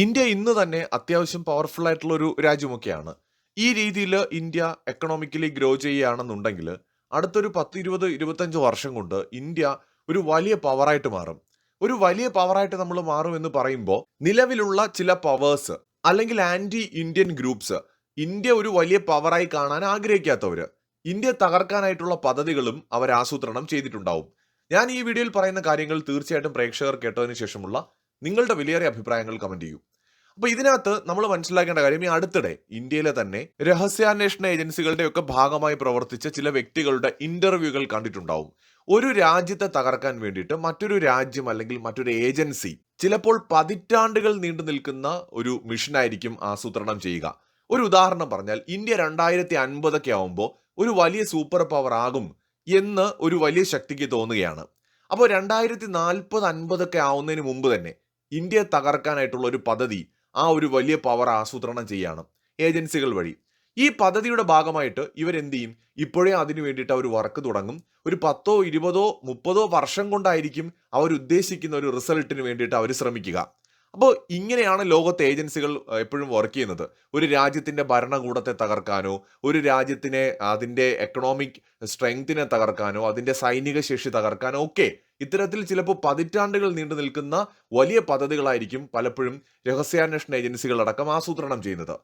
India ഇന്ന് തന്നെ അത്യാവശ്യം പവർഫുൾ ആയിട്ടുള്ള ഒരു രാജ്യമൊക്കെയാണ്. ഈ രീതിയിൽ ഇന്ത്യ എക്കണോമിക്കലി ഗ്രോ ചെയ്യുകയാണെന്നുണ്ടെങ്കിൽ അടുത്തൊരു 10, 20, 25 വർഷം കൊണ്ട് ഇന്ത്യ ഒരു വലിയ പവറായിട്ട് മാറും. ഒരു വലിയ പവറായിട്ട് നമ്മൾ മാറും എന്ന് പറയുമ്പോൾ നിലവിലുള്ള ചില പവേഴ്സ് അല്ലെങ്കിൽ ആന്റി ഇന്ത്യൻ ഗ്രൂപ്പ്സ് ഇന്ത്യ ഒരു വലിയ പവറായി കാണാൻ ആഗ്രഹിക്കാത്തവർ ഇന്ത്യ തകർക്കാനായിട്ടുള്ള പദ്ധതികളും അവർ ആസൂത്രണം ചെയ്തിട്ടുണ്ടാവും. ഞാൻ ഈ വീഡിയോയിൽ പറയുന്ന കാര്യങ്ങൾ തീർച്ചയായിട്ടും പ്രേക്ഷകർ കേട്ടതിന് ശേഷമുള്ള നിങ്ങളുടെ വിലയേറിയ അഭിപ്രായങ്ങൾ കമന്റ് ചെയ്യൂ. അപ്പൊ ഇതിനകത്ത് നമ്മൾ മനസ്സിലാക്കേണ്ട കാര്യം ഈ അടുത്തിടെ ഇന്ത്യയിലെ തന്നെ രഹസ്യാന്വേഷണ ഏജൻസികളുടെ ഒക്കെ ഭാഗമായി പ്രവർത്തിച്ച ചില വ്യക്തികളുടെ ഇന്റർവ്യൂകൾ കണ്ടിട്ടുണ്ടാവും. ഒരു രാജ്യത്തെ തകർക്കാൻ വേണ്ടിയിട്ട് മറ്റൊരു രാജ്യം അല്ലെങ്കിൽ മറ്റൊരു ഏജൻസി ചിലപ്പോൾ പതിറ്റാണ്ടുകൾ നീണ്ടു നിൽക്കുന്ന ഒരു മിഷനായിരിക്കും ആസൂത്രണം ചെയ്യുക. ഒരു ഉദാഹരണം പറഞ്ഞാൽ ഇന്ത്യ രണ്ടായിരത്തി അൻപതൊക്കെ ആവുമ്പോൾ ഒരു വലിയ സൂപ്പർ പവർ ആകും എന്ന് ഒരു വലിയ ശക്തിക്ക് തോന്നുകയാണ്. അപ്പോൾ രണ്ടായിരത്തി നാൽപ്പത് അൻപതൊക്കെ ആവുന്നതിന് മുമ്പ് തന്നെ ഇന്ത്യയെ തകർക്കാനായിട്ടുള്ള ഒരു പദ്ധതി ആ ഒരു വലിയ പവർ ആസൂത്രണം ചെയ്യാണ് ഏജൻസികൾ വഴി. ഈ പദ്ധതിയുടെ ഭാഗമായിട്ട് ഇവരെന്ത് ചെയ്യും? ഇപ്പോഴേ അതിനു വേണ്ടിയിട്ട് അവർ വർക്ക് തുടങ്ങും. ഒരു 10ഓ 20ഓ 30ഓ വർഷം കൊണ്ടായിരിക്കും അവർ ഉദ്ദേശിക്കുന്ന ഒരു റിസൾട്ടിന് വേണ്ടിയിട്ട് അവർ ശ്രമിക്കുക. അപ്പോൾ ഇങ്ങനെയാണ് ലോകത്തെ ഏജൻസികൾ എപ്പോഴും വർക്ക് ചെയ്യുന്നത്. ഒരു രാജ്യത്തിന്റെ ഭരണകൂടത്തെ തകർക്കാനോ ഒരു രാജ്യത്തിനെ അതിന്റെ എക്കണോമിക് സ്ട്രെങ്തിനെ തകർക്കാനോ അതിന്റെ സൈനിക ശേഷി തകർക്കാനോ ഒക്കെ ഇത്തരത്തിൽ ചിലപ്പോൾ പതിറ്റാണ്ടുകൾ നീണ്ടു നിൽക്കുന്ന വലിയ പദ്ധതികളായിരിക്കും പലപ്പോഴും രഹസ്യാന്വേഷണ ഏജൻസികളടക്കം ആസൂത്രണം ചെയ്യുന്നത്.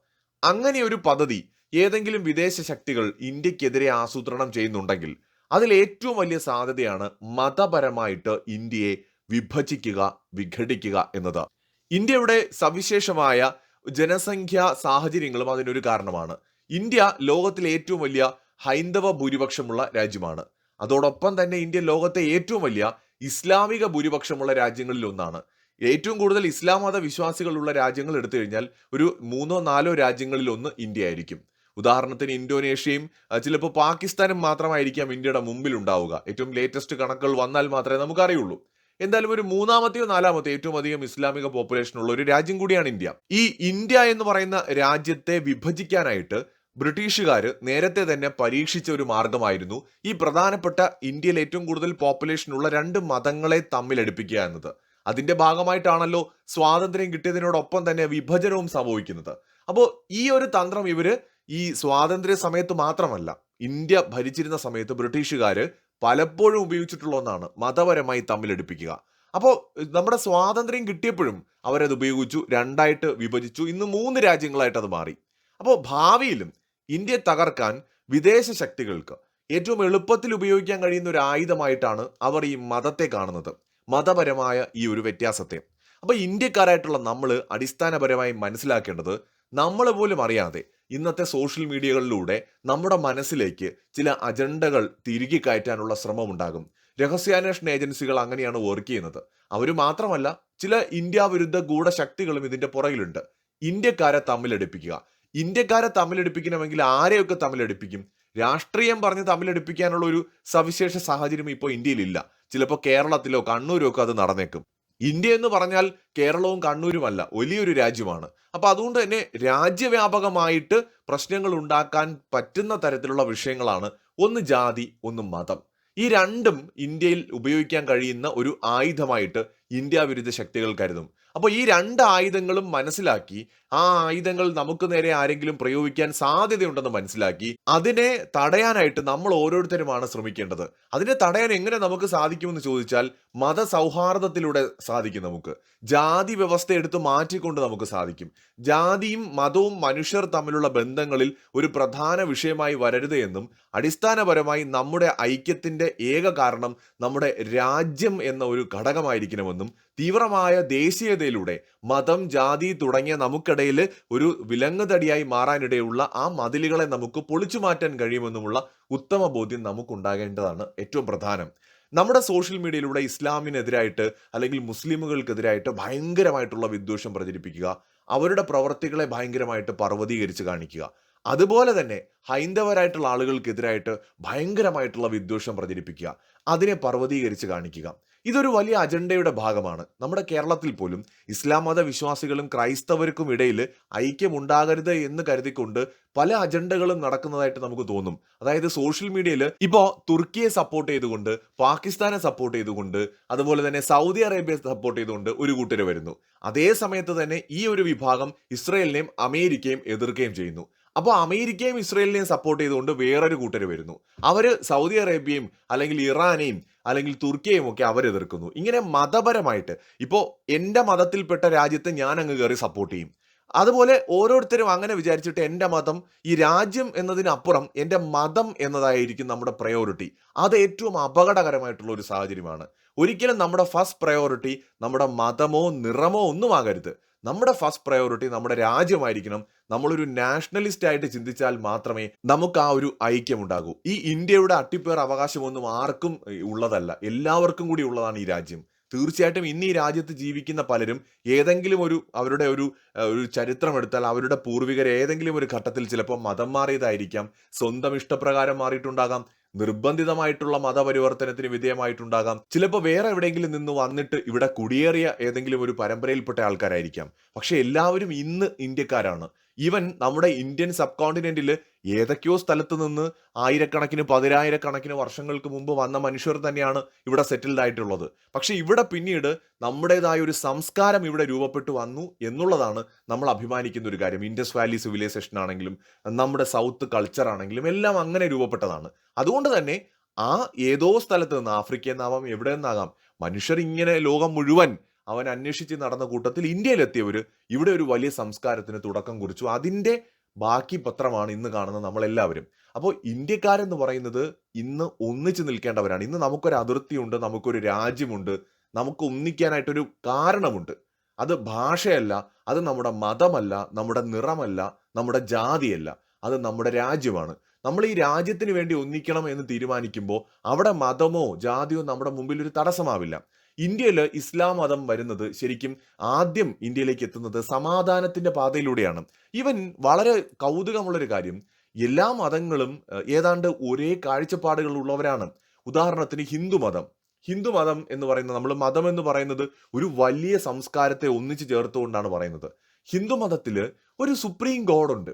അങ്ങനെ ഒരു പദ്ധതി ഏതെങ്കിലും വിദേശ ശക്തികൾ ഇന്ത്യക്കെതിരെ ആസൂത്രണം ചെയ്യുന്നുണ്ടെങ്കിൽ അതിൽ ഏറ്റവും വലിയ സാധ്യതയാണ് മതപരമായിട്ട് ഇന്ത്യയെ വിഭജിക്കുക, വിഘടിക്കുക എന്നത്. ഇന്ത്യയുടെ സവിശേഷമായ ജനസംഖ്യാ സാഹചര്യങ്ങളും അതിനൊരു കാരണമാണ്. ഇന്ത്യ ലോകത്തിലെ ഏറ്റവും വലിയ ഹൈന്ദവ ഭൂരിപക്ഷമുള്ള രാജ്യമാണ്. അതോടൊപ്പം തന്നെ ഇന്ത്യ ലോകത്തെ ഏറ്റവും വലിയ ഇസ്ലാമിക ഭൂരിപക്ഷമുള്ള രാജ്യങ്ങളിൽ ഒന്നാണ്. ഏറ്റവും കൂടുതൽ ഇസ്ലാം മത വിശ്വാസികളുള്ള രാജ്യങ്ങൾ എടുത്തു കഴിഞ്ഞാൽ ഒരു മൂന്നോ നാലോ രാജ്യങ്ങളിൽ ഒന്ന് ഇന്ത്യ ആയിരിക്കും. ഉദാഹരണത്തിന് ഇന്തോനേഷ്യയും ചിലപ്പോൾ പാകിസ്ഥാനും മാത്രമായിരിക്കാം ഇന്ത്യയുടെ മുമ്പിൽ ഉണ്ടാവുക. ഏറ്റവും ലേറ്റസ്റ്റ് കണക്കുകൾ വന്നാൽ മാത്രമേ നമുക്ക് അറിയുള്ളൂ. എന്തായാലും ഒരു മൂന്നാമത്തെയോ നാലാമത്തെയോ ഏറ്റവും അധികം ഇസ്ലാമിക പോപ്പുലേഷൻ ഉള്ള ഒരു രാജ്യം കൂടിയാണ് ഇന്ത്യ. ഈ ഇന്ത്യ എന്ന് പറയുന്ന രാജ്യത്തെ വിഭജിക്കാനായിട്ട് ബ്രിട്ടീഷുകാർ നേരത്തെ തന്നെ പരീക്ഷിച്ച ഒരു മാർഗമായിരുന്നു ഈ പ്രധാനപ്പെട്ട ഇന്ത്യയിൽ ഏറ്റവും കൂടുതൽ പോപ്പുലേഷൻ ഉള്ള രണ്ട് മതങ്ങളെ തമ്മിലടുപ്പിക്കുക എന്നത്. അതിന്റെ ഭാഗമായിട്ടാണല്ലോ സ്വാതന്ത്ര്യം കിട്ടിയതിനോടൊപ്പം തന്നെ വിഭജനവും സംഭവിക്കുന്നത്. അപ്പോൾ ഈ ഒരു തന്ത്രം ഇവർ ഈ സ്വാതന്ത്ര്യ സമയത്ത് മാത്രമല്ല ഇന്ത്യ ഭരിച്ചിരുന്ന സമയത്ത് ബ്രിട്ടീഷുകാര് പലപ്പോഴും ഉപയോഗിച്ചിട്ടുള്ള ഒന്നാണ് മതപരമായി തമ്മിലടുപ്പിക്കുക. അപ്പോൾ നമ്മുടെ സ്വാതന്ത്ര്യം കിട്ടിയപ്പോഴും അവരത് ഉപയോഗിച്ചു. രണ്ടായിട്ട് വിഭജിച്ചു. ഇന്ന് മൂന്ന് രാജ്യങ്ങളായിട്ട് അത് മാറി. അപ്പോൾ ഭാവിയിലും ഇന്ത്യയെ തകർക്കാൻ വിദേശ ശക്തികൾക്ക് ഏറ്റവും എളുപ്പത്തിൽ ഉപയോഗിക്കാൻ കഴിയുന്ന ഒരു ആയുധമായിട്ടാണ് അവർ ഈ മതത്തെ കാണുന്നത്. മതപരമായ ഈ ഒരു വ്യത്യാസത്തെ. അപ്പോൾ ഇന്ത്യക്കാരായിട്ടുള്ള നമ്മൾ അടിസ്ഥാനപരമായി മനസ്സിലാക്കേണ്ടത് നമ്മൾ പോലും അറിയാതെ ഇന്നത്തെ സോഷ്യൽ മീഡിയകളിലൂടെ നമ്മുടെ മനസ്സിലേക്ക് ചില അജണ്ടകൾ തിരുകി കയറ്റാനുള്ള ശ്രമമുണ്ടാകും. രഹസ്യാന്വേഷണ ഏജൻസികൾ അങ്ങനെയാണ് വർക്ക് ചെയ്യുന്നത്. അവർ മാത്രമല്ല ചില ഇന്ത്യ വിരുദ്ധ ഗൂഢശക്തികളും ഇതിന്റെ പുറകിലുണ്ട്. ഇന്ത്യക്കാരെ തമ്മിലടിപ്പിക്കുക ഇന്ത്യക്കാരെ തമ്മിലടിപ്പിക്കണമെങ്കിൽ ആരെയൊക്കെ തമ്മിലടിപ്പിക്കും രാഷ്ട്രീയം പറഞ്ഞ് തമ്മിലടിപ്പിക്കാനുള്ള ഒരു സവിശേഷ സാഹചര്യം ഇപ്പോൾ ഇന്ത്യയിലില്ല. ചിലപ്പോൾ കേരളത്തിലോ കണ്ണൂരോ ഒക്കെ അത് നടന്നേക്കും. ഇന്ത്യ എന്ന് പറഞ്ഞാൽ കേരളവും കണ്ണൂരുമല്ല വലിയൊരു രാജ്യമാണ്. അപ്പോൾ അതുകൊണ്ട് തന്നെ രാജ്യവ്യാപകമായിട്ട് പ്രശ്നങ്ങൾ ഉണ്ടാക്കാൻ പറ്റുന്ന തരത്തിലുള്ള വിഷയങ്ങളാണ് ഒന്ന് ജാതി, ഒന്ന് മതം. ഈ രണ്ടും ഇന്ത്യയിൽ ഉപയോഗിക്കാൻ കഴിയുന്ന ഒരു ആയുധമായിട്ട് ഇന്ത്യ വിരുദ്ധ ശക്തികൾ കരുതും. അപ്പോൾ ഈ രണ്ട് ആയുധങ്ങളും മനസ്സിലാക്കി ആ ആയുധങ്ങൾ നമുക്ക് നേരെ ആരെങ്കിലും പ്രയോഗിക്കാൻ സാധ്യതയുണ്ടെന്ന് മനസ്സിലാക്കി അതിനെ തടയാനായിട്ട് നമ്മൾ ഓരോരുത്തരുമാണ് ശ്രമിക്കേണ്ടത്. അതിനെ തടയാൻ എങ്ങനെ നമുക്ക് സാധിക്കുമെന്ന് ചോദിച്ചാൽ മതസൗഹാർദ്ദത്തിലൂടെ സാധിക്കും നമുക്ക്. ജാതി വ്യവസ്ഥ എടുത്ത് മാറ്റിക്കൊണ്ട് നമുക്ക് സാധിക്കും. ജാതിയും മതവും മനുഷ്യർ തമ്മിലുള്ള ബന്ധങ്ങളിൽ ഒരു പ്രധാന വിഷയമായി വരരുത് എന്നും അടിസ്ഥാനപരമായി നമ്മുടെ ഐക്യത്തിന്റെ ഏക കാരണം നമ്മുടെ രാജ്യം എന്ന ഒരു ഘടകമായിരിക്കണമെന്നും തീവ്രമായ ദേശീയതയിലൂടെ മതം, ജാതി തുടങ്ങിയ നമുക്കിടയിൽ ഒരു വിലങ്ങുതടിയായി മാറാനിടയുള്ള ആ മതിലുകളെ നമുക്ക് പൊളിച്ചു മാറ്റാൻ കഴിയുമെന്നുമുള്ള ഉത്തമ ബോധ്യം നമുക്കുണ്ടാകേണ്ടതാണ് ഏറ്റവും പ്രധാനം. നമ്മുടെ സോഷ്യൽ മീഡിയയിലൂടെ ഇസ്ലാമിനെതിരായിട്ട് അല്ലെങ്കിൽ മുസ്ലിമുകൾക്കെതിരായിട്ട് ഭയങ്കരമായിട്ടുള്ള വിദ്വേഷം പ്രചരിപ്പിക്കുക. അവരുടെ പ്രവർത്തികളെ ഭയങ്കരമായിട്ട് പർവതീകരിച്ച് കാണിക്കുക. അതുപോലെ തന്നെ ഹൈന്ദവരായിട്ടുള്ള ആളുകൾക്കെതിരായിട്ട് ഭയങ്കരമായിട്ടുള്ള വിദ്വേഷം പ്രചരിപ്പിക്കുക. അതിനെ പർവതീകരിച്ച് കാണിക്കുക. ഇതൊരു വലിയ അജണ്ടയുടെ ഭാഗമാണ്. നമ്മുടെ കേരളത്തിൽ പോലും ഇസ്ലാം മത വിശ്വാസികളും ക്രൈസ്തവർക്കും ഇടയിൽ ഐക്യമുണ്ടാകരുത് എന്ന് കരുതിക്കൊണ്ട് പല അജണ്ടകളും നടക്കുന്നതായിട്ട് നമുക്ക് തോന്നും. അതായത് സോഷ്യൽ മീഡിയയിൽ ഇപ്പോൾ തുർക്കിയെ സപ്പോർട്ട് ചെയ്തുകൊണ്ട് പാകിസ്ഥാനെ സപ്പോർട്ട് ചെയ്തുകൊണ്ട് അതുപോലെ തന്നെ സൗദി അറേബ്യ സപ്പോർട്ട് ചെയ്തുകൊണ്ട് ഒരു കൂട്ടർ വരുന്നു. അതേ സമയത്ത് തന്നെ ഈ ഒരു വിഭാഗം ഇസ്രയേലിനെയും അമേരിക്കയും എതിർക്കുകയും ചെയ്യുന്നു. അപ്പോൾ അമേരിക്കയും ഇസ്രയേലിനെയും സപ്പോർട്ട് ചെയ്തുകൊണ്ട് വേറൊരു കൂട്ടർ വരുന്നു. അവർ സൗദി അറേബ്യയും അല്ലെങ്കിൽ ഇറാനെയും അല്ലെങ്കിൽ തുർക്കിയെയും ഒക്കെ അവർ എതിർക്കുന്നു. ഇങ്ങനെ മതപരമായിട്ട് ഇപ്പോൾ എന്റെ മതത്തിൽപ്പെട്ട രാജ്യത്തെ ഞാൻ അങ്ങ് കയറി സപ്പോർട്ട് ചെയ്യും. അതുപോലെ ഓരോരുത്തരും അങ്ങനെ വിചാരിച്ചിട്ട് എന്റെ മതം ഈ രാജ്യം എന്നതിനപ്പുറം എന്റെ മതം എന്നതായിരിക്കും നമ്മുടെ പ്രയോറിറ്റി അത് ഏറ്റവും അപകടകരമായിട്ടുള്ള ഒരു സാഹചര്യമാണ്. ഒരിക്കലും നമ്മുടെ ഫസ്റ്റ് പ്രയോറിറ്റി നമ്മുടെ മതമോ നിറമോ ഒന്നും ആകരുത്. നമ്മുടെ ഫസ്റ്റ് പ്രയോറിറ്റി നമ്മുടെ രാജ്യമായിരിക്കണം. നമ്മളൊരു നാഷണലിസ്റ്റ് ആയിട്ട് ചിന്തിച്ചാൽ മാത്രമേ നമുക്ക് ആ ഒരു ഐക്യം ഉണ്ടാകൂ ഈ ഇന്ത്യയുടെ അട്ടിപ്പേർ അവകാശമൊന്നും ആർക്കും ഉള്ളതല്ല. എല്ലാവർക്കും കൂടി ഉള്ളതാണ് ഈ രാജ്യം. തീർച്ചയായിട്ടും ഇന്ന് ഈ രാജ്യത്ത് ജീവിക്കുന്ന പലരും ഏതെങ്കിലും ഒരു അവരുടെ ഒരു ഒരു ചരിത്രം എടുത്താൽ അവരുടെ പൂർവികർ ഏതെങ്കിലും ഒരു ഘട്ടത്തിൽ ചിലപ്പോൾ മതം മാറിയതായിരിക്കാം. സ്വന്തം ഇഷ്ടപ്രകാരം മാറിയിട്ടുണ്ടാകാം. നിർബന്ധിതമായിട്ടുള്ള മതപരിവർത്തനത്തിന് വിധേയമായിട്ടുണ്ടാകാം. ചിലപ്പോൾ വേറെ എവിടെയെങ്കിലും നിന്ന് വന്നിട്ട് ഇവിടെ കുടിയേറിയ ഏതെങ്കിലും ഒരു പരമ്പരയിൽപ്പെട്ട ആൾക്കാരായിരിക്കാം. പക്ഷെ എല്ലാവരും ഇന്ന് ഇന്ത്യക്കാരാണ്. ഈവൻ നമ്മുടെ ഇന്ത്യൻ സബ് കോണ്ടിനെന്റിൽ ഏതൊക്കെയോ സ്ഥലത്ത് നിന്ന് ആയിരക്കണക്കിന് പതിനായിരക്കണക്കിന് വർഷങ്ങൾക്ക് മുമ്പ് വന്ന മനുഷ്യർ തന്നെയാണ് ഇവിടെ സെറ്റിൽഡ് ആയിട്ടുള്ളത്. പക്ഷെ ഇവിടെ പിന്നീട് നമ്മുടേതായ ഒരു സംസ്കാരം ഇവിടെ രൂപപ്പെട്ടു വന്നു എന്നുള്ളതാണ് നമ്മൾ അഭിമാനിക്കുന്ന ഒരു കാര്യം. ഇൻഡസ് വാലി സിവിലൈസേഷൻ ആണെങ്കിലും നമ്മുടെ സൗത്ത് കൾച്ചർ ആണെങ്കിലും എല്ലാം അങ്ങനെ രൂപപ്പെട്ടതാണ്. അതുകൊണ്ട് തന്നെ ആ ഏതോ സ്ഥലത്ത് നിന്ന് ആഫ്രിക്കയിൽ നിന്നാവാം എവിടെ നിന്നാകാം മനുഷ്യർ ഇങ്ങനെ ലോകം മുഴുവൻ അവൻ അന്വേഷിച്ച് നടന്ന കൂട്ടത്തിൽ ഇന്ത്യയിലെത്തിയവർ ഇവിടെ ഒരു വലിയ സംസ്കാരത്തിന് തുടക്കം കുറിച്ചു. അതിന്റെ ബാക്കി പത്രമാണ് ഇന്ന് കാണുന്നത് നമ്മളെല്ലാവരും. അപ്പോൾ ഇന്ത്യക്കാരെന്ന് പറയുന്നത് ഇന്ന് ഒന്നിച്ചു നിൽക്കേണ്ടവരാണ്. ഇന്ന് നമുക്കൊരു അതിർത്തിയുണ്ട് നമുക്കൊരു രാജ്യമുണ്ട് നമുക്ക് ഒന്നിക്കാനായിട്ടൊരു കാരണമുണ്ട്. അത് ഭാഷയല്ല അത് നമ്മുടെ മതമല്ല നമ്മുടെ നിറമല്ല നമ്മുടെ ജാതിയല്ല അത് നമ്മുടെ രാജ്യമാണ്. നമ്മൾ ഈ രാജ്യത്തിന് വേണ്ടി ഒന്നിക്കണം എന്ന് തീരുമാനിക്കുമ്പോൾ അവിടെ മതമോ ജാതിയോ നമ്മുടെ മുമ്പിൽ ഒരു തടസ്സമാവില്ല. ഇന്ത്യയിൽ ഇസ്ലാം മതം വരുന്നത് ശരിക്കും ആദ്യം ഇന്ത്യയിലേക്ക് എത്തുന്നത് സമാധാനത്തിന്റെ പാതയിലൂടെയാണ്. ഇവൻ വളരെ കൗതുകമുള്ളൊരു കാര്യം. എല്ലാ മതങ്ങളും ഏതാണ്ട് ഒരേ കാഴ്ചപ്പാടുകൾ ഉള്ളവരാണ്. ഉദാഹരണത്തിന് ഹിന്ദു മതം. ഹിന്ദു മതം എന്ന് പറയുന്നത് നമ്മൾ മതം എന്ന് പറയുന്നത് ഒരു വലിയ സംസ്കാരത്തെ ഒന്നിച്ചു ചേർത്തുകൊണ്ടാണ് പറയുന്നത്. ഹിന്ദു മതത്തിൽ ഒരു സുപ്രീം ഗോഡ് ഉണ്ട്.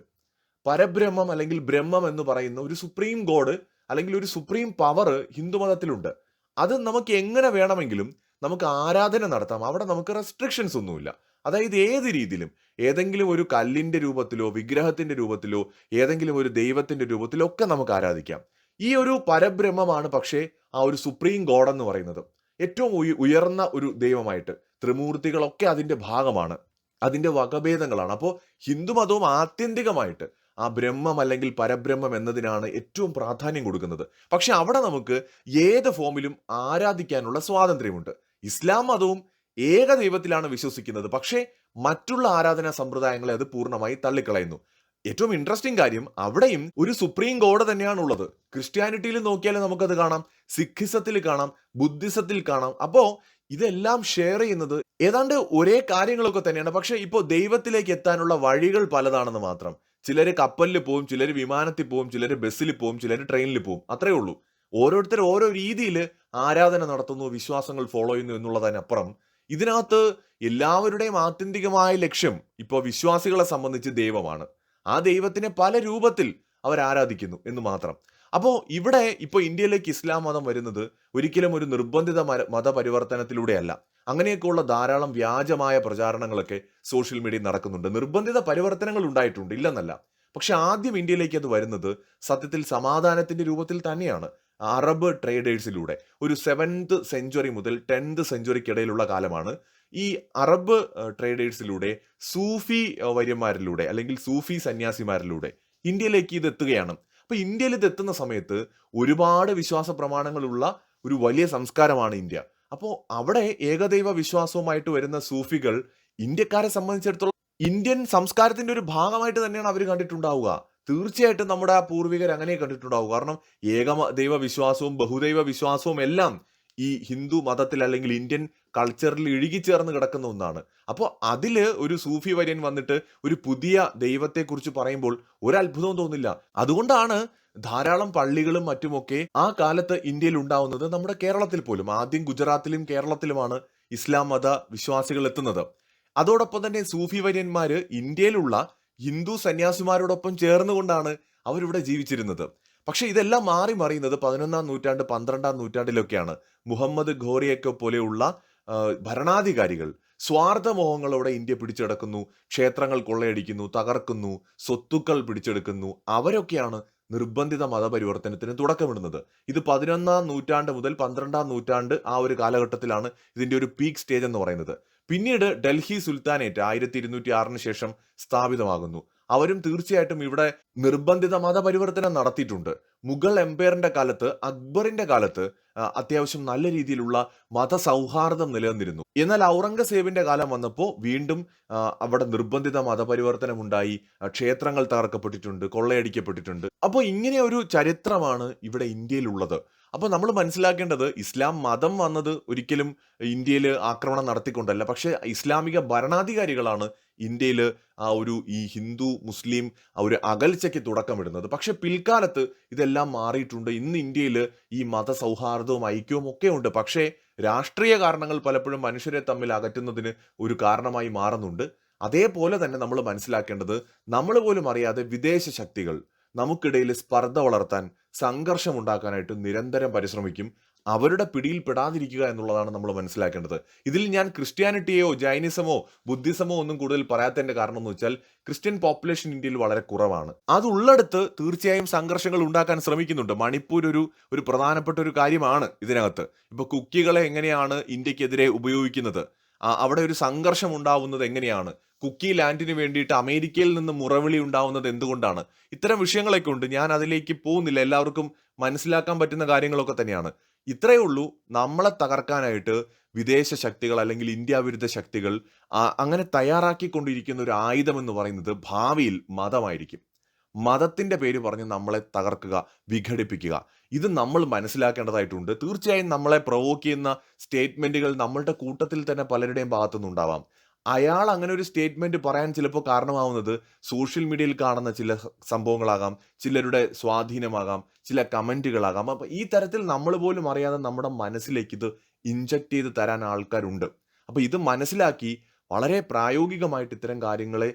പരബ്രഹ്മം അല്ലെങ്കിൽ ബ്രഹ്മം എന്ന് പറയുന്ന ഒരു സുപ്രീം ഗോഡ് അല്ലെങ്കിൽ ഒരു സുപ്രീം പവർ ഹിന്ദു മതത്തിലുണ്ട്. അത് നമുക്ക് എങ്ങനെ വേണമെങ്കിലും നമുക്ക് ആരാധന നടത്താം. അവിടെ നമുക്ക് റെസ്ട്രിക്ഷൻസ് ഒന്നുമില്ല. അതായത് ഏത് രീതിയിലും ഏതെങ്കിലും ഒരു കല്ലിന്റെ രൂപത്തിലോ വിഗ്രഹത്തിന്റെ രൂപത്തിലോ ഏതെങ്കിലും ഒരു ദൈവത്തിന്റെ രൂപത്തിലോ ഒക്കെ നമുക്ക് ആരാധിക്കാം. ഈ ഒരു പരബ്രഹ്മമാണ് പക്ഷേ ആ ഒരു സുപ്രീം ഗോഡ് എന്ന് പറയുന്നത്. ഏറ്റവും ഉയ- ഉയർന്ന ഒരു ദൈവമായിട്ട്. ത്രിമൂർത്തികളൊക്കെ അതിന്റെ ഭാഗമാണ്. അതിന്റെ വകഭേദങ്ങളാണ്. അപ്പോൾ ഹിന്ദുമതവും ആത്യന്തികമായിട്ട് ആ ബ്രഹ്മം അല്ലെങ്കിൽ പരബ്രഹ്മം എന്നതിനാണ് ഏറ്റവും പ്രാധാന്യം കൊടുക്കുന്നത്. പക്ഷെ അവിടെ നമുക്ക് ഏത് ഫോമിലും ആരാധിക്കാനുള്ള സ്വാതന്ത്ര്യമുണ്ട്. ഇസ്ലാം മതവും ഏക ദൈവത്തിലാണ് വിശ്വസിക്കുന്നത്. പക്ഷേ മറ്റുള്ള ആരാധനാ സമ്പ്രദായങ്ങളെ അത് പൂർണമായി തള്ളിക്കളയുന്നു. ഏറ്റവും ഇൻട്രസ്റ്റിംഗ് കാര്യം അവിടെയും ഒരു സുപ്രീം ഗോഡ് തന്നെയാണ് ഉള്ളത് ക്രിസ്ത്യാനിറ്റിയിൽ നോക്കിയാൽ നമുക്കത് കാണാം സിഖിസത്തിൽ കാണാം ബുദ്ധിസത്തിൽ കാണാം. അപ്പോ ഇതെല്ലാം ഷെയർ ചെയ്യുന്നത് ഏതാണ്ട് ഒരേ കാര്യങ്ങളൊക്കെ തന്നെയാണ്. പക്ഷെ ഇപ്പോൾ ദൈവത്തിലേക്ക് എത്താനുള്ള വഴികൾ പലതാണെന്ന് മാത്രം. ചിലർ കപ്പലിൽ പോവും ചിലർ വിമാനത്തിൽ പോവും ചിലർ ബസ്സിൽ പോവും ചിലർ ട്രെയിനിൽ പോവും. അത്രേ ഉള്ളൂ. ഓരോരുത്തർ ഓരോ രീതിയിൽ ആരാധന നടത്തുന്നു വിശ്വാസങ്ങൾ ഫോളോ ചെയ്യുന്നു എന്നുള്ളതിനപ്പുറം ഇതിനകത്ത് എല്ലാവരുടെയും ആത്യന്തികമായ ലക്ഷ്യം ഇപ്പോൾ വിശ്വാസികളെ സംബന്ധിച്ച് ദൈവമാണ്. ആ ദൈവത്തിനെ പല രൂപത്തിൽ അവർ ആരാധിക്കുന്നു എന്ന് മാത്രം. അപ്പോൾ ഇവിടെ ഇപ്പോൾ ഇന്ത്യയിലേക്ക് ഇസ്ലാം മതം വരുന്നത് ഒരിക്കലും ഒരു നിർബന്ധിത മതപരിവർത്തനത്തിലൂടെയല്ല. അങ്ങനെയൊക്കെയുള്ള ധാരാളം വ്യാജമായ പ്രചാരണങ്ങളൊക്കെ സോഷ്യൽ മീഡിയയിൽ നടക്കുന്നുണ്ട്. നിർബന്ധിത പരിവർത്തനങ്ങൾ ഉണ്ടായിട്ടുണ്ട് ഇല്ലെന്നല്ല. പക്ഷെ ആദ്യം ഇന്ത്യയിലേക്ക് അത് വരുന്നത് സത്യത്തിൽ സമാധാനത്തിന്റെ രൂപത്തിൽ തന്നെയാണ്. അറബ് ട്രേഡേഴ്സിലൂടെ ഒരു സെവൻത് സെഞ്ചുറി മുതൽ ടെൻത്ത് സെഞ്ചുറിക്കിടയിലുള്ള കാലമാണ്. ഈ അറബ് ട്രേഡേഴ്സിലൂടെ സൂഫി വര്യന്മാരിലൂടെ അല്ലെങ്കിൽ സൂഫി സന്യാസിമാരിലൂടെ ഇന്ത്യയിലേക്ക് ഇത് എത്തുകയാണ്. അപ്പൊ ഇന്ത്യയിൽ ഇത് എത്തുന്ന സമയത്ത് ഒരുപാട് വിശ്വാസ പ്രമാണങ്ങളുള്ള ഒരു വലിയ സംസ്കാരമാണ് ഇന്ത്യ. അപ്പോൾ അവിടെ ഏകദൈവ വിശ്വാസവുമായിട്ട് വരുന്ന സൂഫികൾ ഇന്ത്യക്കാരെ സംബന്ധിച്ചിടത്തോളം ഇന്ത്യൻ സംസ്കാരത്തിന്റെ ഒരു ഭാഗമായിട്ട് തന്നെയാണ് അവർ കണ്ടിട്ടുണ്ടാവുക. തീർച്ചയായിട്ടും നമ്മുടെ ആ പൂർവികർ അങ്ങനെ കണ്ടിട്ടുണ്ടാവും. കാരണം ഏക ദൈവ വിശ്വാസവും ബഹുദൈവ വിശ്വാസവും എല്ലാം ഈ ഹിന്ദു മതത്തിൽ അല്ലെങ്കിൽ ഇന്ത്യൻ കൾച്ചറിൽ ഇഴുകിച്ചേർന്ന് കിടക്കുന്ന ഒന്നാണ്. അപ്പോൾ അതിൽ ഒരു സൂഫി വര്യൻ വന്നിട്ട് ഒരു പുതിയ ദൈവത്തെക്കുറിച്ച് പറയുമ്പോൾ ഒരത്ഭുതവും തോന്നില്ല. അതുകൊണ്ടാണ് ധാരാളം പള്ളികളും മറ്റുമൊക്കെ ആ കാലത്ത് ഇന്ത്യയിൽ ഉണ്ടാവുന്നത് നമ്മുടെ കേരളത്തിൽ പോലും. ആദ്യം ഗുജറാത്തിലും കേരളത്തിലുമാണ് ഇസ്ലാം മത വിശ്വാസികൾ എത്തുന്നത്. അതോടൊപ്പം തന്നെ സൂഫി വര്യന്മാർ ഇന്ത്യയിലുള്ള ഹിന്ദു സന്യാസിമാരോടൊപ്പം ചേർന്നുകൊണ്ടാണ് അവരിവിടെ ജീവിച്ചിരുന്നത്. പക്ഷേ ഇതെല്ലാം മാറി മറിയുന്നത് പതിനൊന്നാം നൂറ്റാണ്ട് പന്ത്രണ്ടാം നൂറ്റാണ്ടിലൊക്കെയാണ്. മുഹമ്മദ് ഘോറിയൊക്കെ പോലെയുള്ള ഭരണാധികാരികൾ സ്വാർത്ഥമോഹങ്ങളോടെ ഇന്ത്യ പിടിച്ചെടുക്കുന്നു ക്ഷേത്രങ്ങൾ കൊള്ളയടിക്കുന്നു തകർക്കുന്നു സ്വത്തുക്കൾ പിടിച്ചെടുക്കുന്നു. അവരൊക്കെയാണ് നിർബന്ധിത മതപരിവർത്തനത്തിന് തുടക്കമിടുന്നത്. ഇത് പതിനൊന്നാം നൂറ്റാണ്ട് മുതൽ പന്ത്രണ്ടാം നൂറ്റാണ്ട് ആ ഒരു കാലഘട്ടത്തിലാണ് ഇതിന്റെ ഒരു പീക്ക് സ്റ്റേജ് എന്ന് പറയുന്നത്. പിന്നീട് ഡൽഹി സുൽത്താനേറ്റ് ആയിരത്തി ഇരുന്നൂറ്റി ആറിന് ശേഷം സ്ഥാപിതമാകുന്നു. അവരും തീർച്ചയായിട്ടും ഇവിടെ നിർബന്ധിത മതപരിവർത്തനം നടത്തിയിട്ടുണ്ട്. മുഗൾ എംപയറിന്റെ കാലത്ത് അക്ബറിന്റെ കാലത്ത് അത്യാവശ്യം നല്ല രീതിയിലുള്ള മതസൗഹാർദ്ദം നിലനിന്നിരുന്നു. എന്നാൽ ഔറംഗസേബിന്റെ കാലം വന്നപ്പോൾ വീണ്ടും അവിടെ നിർബന്ധിത മതപരിവർത്തനം ഉണ്ടായി. ക്ഷേത്രങ്ങൾ തകർക്കപ്പെട്ടിട്ടുണ്ട് കൊള്ളയടിക്കപ്പെട്ടിട്ടുണ്ട്. അപ്പോൾ ഇങ്ങനെ ഒരു ചരിത്രമാണ് ഇവിടെ ഇന്ത്യയിലുള്ളത്. അപ്പോൾ നമ്മൾ മനസ്സിലാക്കേണ്ടത് ഇസ്ലാം മതം വന്നത് ഒരിക്കലും ഇന്ത്യയിൽ ആക്രമണം നടത്തിക്കൊണ്ടല്ല. പക്ഷേ ഇസ്ലാമിക ഭരണാധികാരികളാണ് ഇന്ത്യയിൽ ആ ഒരു ഈ ഹിന്ദു മുസ്ലിം ആ ഒരു അകൽച്ചയ്ക്ക് തുടക്കമിടുന്നത് പക്ഷെ പിൽക്കാലത്ത് ഇതെല്ലാം മാറിയിട്ടുണ്ട്. ഇന്ന് ഇന്ത്യയിൽ ഈ മതസൗഹാർദ്ദവും ഐക്യവും ഒക്കെ ഉണ്ട്. പക്ഷേ രാഷ്ട്രീയ കാരണങ്ങൾ പലപ്പോഴും മനുഷ്യരെ തമ്മിൽ അകറ്റുന്നതിന് ഒരു കാരണമായി മാറുന്നുണ്ട്. അതേപോലെ തന്നെ നമ്മൾ മനസ്സിലാക്കേണ്ടത് നമ്മൾ പോലും അറിയാതെ വിദേശ ശക്തികൾ നമുക്കിടയിൽ സ്പർദ്ധ വളർത്താൻ സംഘർഷം ഉണ്ടാക്കാനായിട്ട് നിരന്തരം പരിശ്രമിക്കും. അവരുടെ പിടിയിൽ പെടാതിരിക്കുക എന്നുള്ളതാണ് നമ്മൾ മനസ്സിലാക്കേണ്ടത്. ഇതിൽ ഞാൻ ക്രിസ്ത്യാനിറ്റിയോ ജൈനിസമോ ബുദ്ധിസമോ ഒന്നും കൂടുതൽ പറയാത്തതിന്റെ കാരണം എന്ന് വെച്ചാൽ ക്രിസ്ത്യൻ പോപ്പുലേഷൻ ഇന്ത്യയിൽ വളരെ കുറവാണ്. അതുള്ളിടത്ത് തീർച്ചയായും സംഘർഷങ്ങൾ ഉണ്ടാക്കാൻ ശ്രമിക്കുന്നുണ്ട്. മണിപ്പൂർ ഒരു ഒരു പ്രധാനപ്പെട്ട ഒരു കാര്യമാണ് ഇതിനകത്ത്. ഇപ്പൊ കുക്കികളെ എങ്ങനെയാണ് ഇന്ത്യക്കെതിരെ ഉപയോഗിക്കുന്നത്? അവിടെ ഒരു സംഘർഷം ഉണ്ടാവുന്നത് എങ്ങനെയാണ്? കുക്കി ലാൻഡിന് വേണ്ടിയിട്ട് അമേരിക്കയിൽ നിന്ന് മുറവിളി ഉണ്ടാവുന്നത് എന്തുകൊണ്ടാണ്? ഇത്തരം വിഷയങ്ങളൊക്കെ ഉണ്ട്. ഞാൻ അതിലേക്ക് പോകുന്നില്ല. എല്ലാവർക്കും മനസ്സിലാക്കാൻ പറ്റുന്ന കാര്യങ്ങളൊക്കെ തന്നെയാണ്. ഇത്രയേ ഉള്ളൂ. നമ്മളെ തകർക്കാനായിട്ട് വിദേശ ശക്തികൾ അല്ലെങ്കിൽ ഇന്ത്യ വിരുദ്ധ ശക്തികൾ അങ്ങനെ തയ്യാറാക്കിക്കൊണ്ടിരിക്കുന്ന ഒരു ആയുധം എന്ന് പറയുന്നത് ഭാവിയിൽ മതമായിരിക്കും. മതത്തിന്റെ പേര് പറഞ്ഞ് നമ്മളെ തകർക്കുക വിഘടിപ്പിക്കുക. ഇത് നമ്മൾ മനസ്സിലാക്കേണ്ടതായിട്ടുണ്ട്. തീർച്ചയായും നമ്മളെ പ്രവോക്ക് ചെയ്യുന്ന സ്റ്റേറ്റ്മെന്റുകൾ നമ്മളുടെ കൂട്ടത്തിൽ തന്നെ പലരുടെയും ഭാഗത്തുനിന്നുണ്ടാവാം. അയാൾ അങ്ങനെ ഒരു സ്റ്റേറ്റ്മെന്റ് പറയാൻ ചിലപ്പോൾ കാരണമാവുന്നത് സോഷ്യൽ മീഡിയയിൽ കാണുന്ന ചില സംഭവങ്ങളാകാം ചിലരുടെ സ്വാധീനമാകാം ചില കമന്റുകളാകാം. അപ്പൊ ഈ തരത്തിൽ നമ്മൾ പോലും അറിയാതെ നമ്മുടെ മനസ്സിലേക്ക് ഇത് ഇൻജക്ട് ചെയ്ത് തരാൻ ആൾക്കാരുണ്ട്. അപ്പൊ ഇത് മനസ്സിലാക്കി വളരെ പ്രായോഗികമായിട്ട് ഇത്തരം കാര്യങ്ങളെ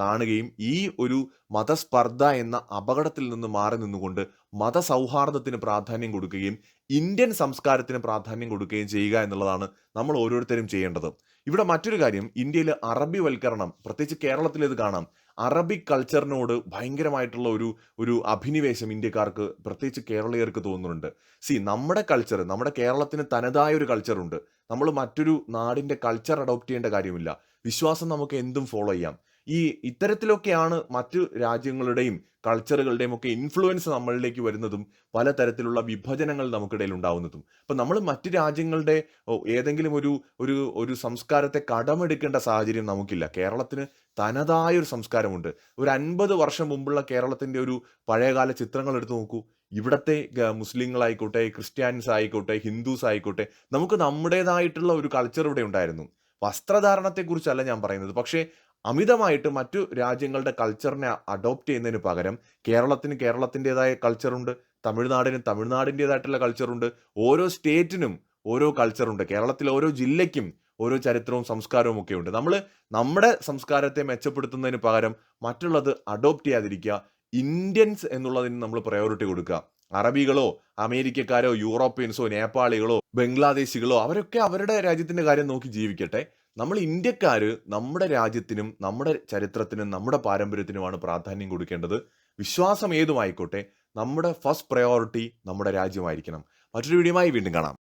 കാണുകയും ഈ ഒരു മതസ്പർദ്ധ എന്ന അപകടത്തിൽ നിന്ന് മാറി നിന്നുകൊണ്ട് മതസൗഹാർദ്ദത്തിന് പ്രാധാന്യം കൊടുക്കുകയും ഇന്ത്യൻ സംസ്കാരത്തിന് പ്രാധാന്യം കൊടുക്കുകയും ചെയ്യുക എന്നുള്ളതാണ് നമ്മൾ ഓരോരുത്തരും ചെയ്യേണ്ടത്. ഇവിടെ മറ്റൊരു കാര്യം ഇന്ത്യയിൽ അറബി വൽക്കരണം പ്രത്യേകിച്ച് കേരളത്തിൽ ഇത് കാണാം. അറബിക് കൾച്ചറിനോട് ഭയങ്കരമായിട്ടുള്ള ഒരു ഒരു അഭിനിവേശം ഇന്ത്യക്കാർക്ക് പ്രത്യേകിച്ച് കേരളീയർക്ക് തോന്നുന്നുണ്ട്. സി നമ്മുടെ കൾച്ചർ നമ്മുടെ കേരളത്തിന് തനതായ ഒരു കൾച്ചറുണ്ട് നമ്മൾ മറ്റൊരു നാടിന്റെ കൾച്ചർ അഡോപ്റ്റ് ചെയ്യേണ്ട കാര്യമില്ല. വിശ്വാസം നമുക്ക് എന്തും ഫോളോ ചെയ്യാം. ഈ ഇത്തരത്തിലൊക്കെയാണ് മറ്റു രാജ്യങ്ങളുടെയും കൾച്ചറുകളുടെയും ഒക്കെ ഇൻഫ്ലുവൻസ് നമ്മളിലേക്ക് വരുന്നതും പലതരത്തിലുള്ള വിഭജനങ്ങൾ നമുക്കിടയിൽ ഉണ്ടാവുന്നതും. അപ്പം നമ്മൾ മറ്റ് രാജ്യങ്ങളുടെ ഏതെങ്കിലും ഒരു ഒരു ഒരു സംസ്കാരത്തെ കടമെടുക്കേണ്ട സാഹചര്യം നമുക്കില്ല. കേരളത്തിന് തനതായ ഒരു സംസ്കാരമുണ്ട്. ഒരു അൻപത് വർഷം മുമ്പുള്ള കേരളത്തിന്റെ ഒരു പഴയകാല ചിത്രങ്ങൾ എടുത്തു നോക്കൂ. ഇവിടത്തെ മുസ്ലിങ്ങളായിക്കോട്ടെ ക്രിസ്ത്യാനിസ് ആയിക്കോട്ടെ ഹിന്ദുസ് ആയിക്കോട്ടെ നമുക്ക് നമ്മുടേതായിട്ടുള്ള ഒരു കൾച്ചർ ഇവിടെ ഉണ്ടായിരുന്നു. വസ്ത്രധാരണത്തെക്കുറിച്ചല്ല ഞാൻ പറയുന്നത്. പക്ഷേ അമിതമായിട്ട് മറ്റു രാജ്യങ്ങളുടെ കൾച്ചറിനെ അഡോപ്റ്റ് ചെയ്യുന്നതിന് പകരം കേരളത്തിന് കേരളത്തിന്റെതായ കൾച്ചറുണ്ട് തമിഴ്നാടിന് തമിഴ്നാടിന്റെതായിട്ടുള്ള കൾച്ചറുണ്ട് ഓരോ സ്റ്റേറ്റിനും ഓരോ കൾച്ചറുണ്ട് കേരളത്തിൽ ഓരോ ജില്ലയ്ക്കും ഓരോ ചരിത്രവും സംസ്കാരവും ഒക്കെ ഉണ്ട്. നമ്മൾ നമ്മുടെ സംസ്കാരത്തെ മെച്ചപ്പെടുത്തുന്നതിന് പകരം മറ്റുള്ളത് അഡോപ്റ്റ് ചെയ്യാതിരിക്കുക ഇന്ത്യൻസ് എന്നുള്ളതിന് നമ്മൾ പ്രയോറിറ്റി കൊടുക്കുക. അറബികളോ അമേരിക്കക്കാരോ യൂറോപ്യൻസോ നേപ്പാളികളോ ബംഗ്ലാദേശികളോ അവരൊക്കെ അവരുടെ രാജ്യത്തിന്റെ കാര്യം നോക്കി ജീവിക്കട്ടെ. നമ്മൾ ഇന്ത്യക്കാർ നമ്മുടെ രാജ്യത്തിനും നമ്മുടെ ചരിത്രത്തിനും നമ്മുടെ പാരമ്പര്യത്തിനുമാണ് പ്രാധാന്യം കൊടുക്കേണ്ടത്. വിശ്വാസം ഏതുമായിക്കോട്ടെ നമ്മുടെ ഫസ്റ്റ് പ്രയോറിറ്റി നമ്മുടെ രാജ്യമായിരിക്കണം. മറ്റൊരു വീഡിയോയുമായി വീണ്ടും കാണാം.